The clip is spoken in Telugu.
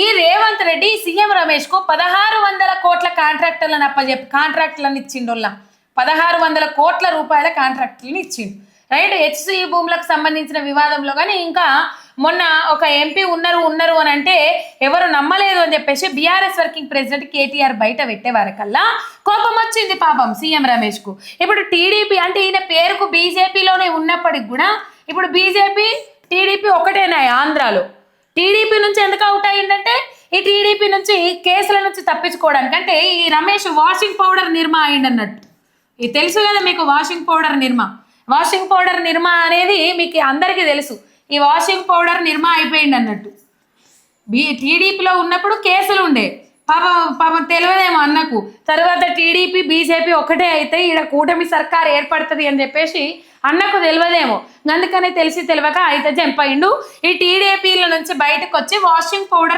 ఈ రేవంత్ రెడ్డి సీఎం రమేష్కు పదహారు వందల కోట్ల కాంట్రాక్టర్లను అప్పచెప్పి కాంట్రాక్టులను ఇచ్చిండోళ్ళ. పదహారు వందల కోట్ల రూపాయల కాంట్రాక్టులను ఇచ్చిండు. రైట్? హెచ్సి భూములకు సంబంధించిన వివాదంలో కానీ ఇంకా మొన్న ఒక ఎంపీ ఉన్నారు ఉన్నారు అని అంటే ఎవరు నమ్మలేదు అని చెప్పేసి బీఆర్ఎస్ వర్కింగ్ ప్రెసిడెంట్ కేటీఆర్ బయట పెట్టేవారు కల్లా. కోపం వచ్చింది పాపం సీఎం రమేష్కు. ఇప్పుడు టీడీపీ అంటే ఈయన పేరుకు బీజేపీలోనే ఉన్నప్పటికి కూడా ఇప్పుడు బీజేపీ టీడీపీ ఒకటేనాయి ఆంధ్రాలో. టీడీపీ నుంచి ఎందుకు అవుట్ అయ్యిందంటే ఈ టీడీపీ నుంచి కేసుల నుంచి తప్పించుకోవడానికి. అంటే ఈ రమేష్ వాషింగ్ పౌడర్ నిర్మా అయింది అన్నట్టు ఇది తెలుసు కదా మీకు washing powder Nirma. Washing powder Nirma అనేది మీకు అందరికీ తెలుసు. ఈ వాషింగ్ పౌడర్ నిర్మా అయిపోయింది అన్నట్టు బీ టీడీపీలో ఉన్నప్పుడు కేసులు ఉండే పాపం పాపం తెలియదేమో అన్నకు. తర్వాత టీడీపీ బీజేపీ ఒకటే అయితే ఈడ కూటమి సర్కార్ ఏర్పడుతుంది అని చెప్పేసి అన్నకు తెలియదేమో. అందుకనే తెలిసి తెలియక అయితే జంప్ ఈ టీడీపీల నుంచి బయటకు వచ్చి వాషింగ్ పౌడర్